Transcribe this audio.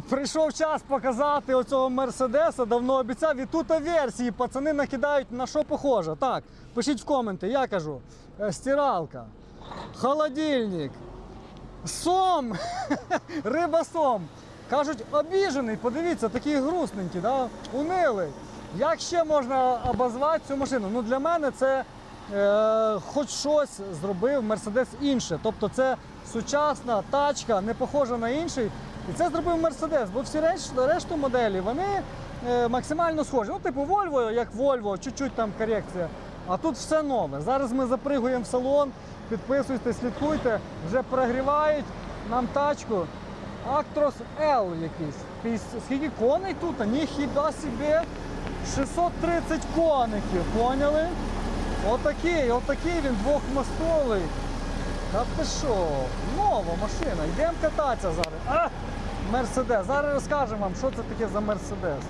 Прийшов час показати оцього Мерседеса, давно обіцяв. І тут версії пацани накидають на що похоже. Так, пишіть в коменти, я кажу. е, Стиралка, холодильник, сом, риба сом. Кажуть, обіжений, подивіться, такий грустненький, да? унилий. Як ще можна обозвати цю машину? Ну для мене це хоч щось зробив Мерседес інше. Тобто це сучасна тачка, не похожа на інший. І це зробив Мерседес, бо всі реш, решту моделі вони е, максимально схожі. Ну, типу Volvo, як Volvo, чуть-чуть там корекція. А тут все нове. Зараз ми запригуємо в салон, підписуйтесь, слідкуйте, вже прогрівають нам тачку. Actros L якийсь. Скільки коней тут? Ніхіба собі. 630 коників, поняли? Отакий, отакий він двохмостовий. Та ти що? Нова машина. Йдемо кататися зараз. А! Мерседес. Зараз розкажемо вам, що це таке за Мерседес.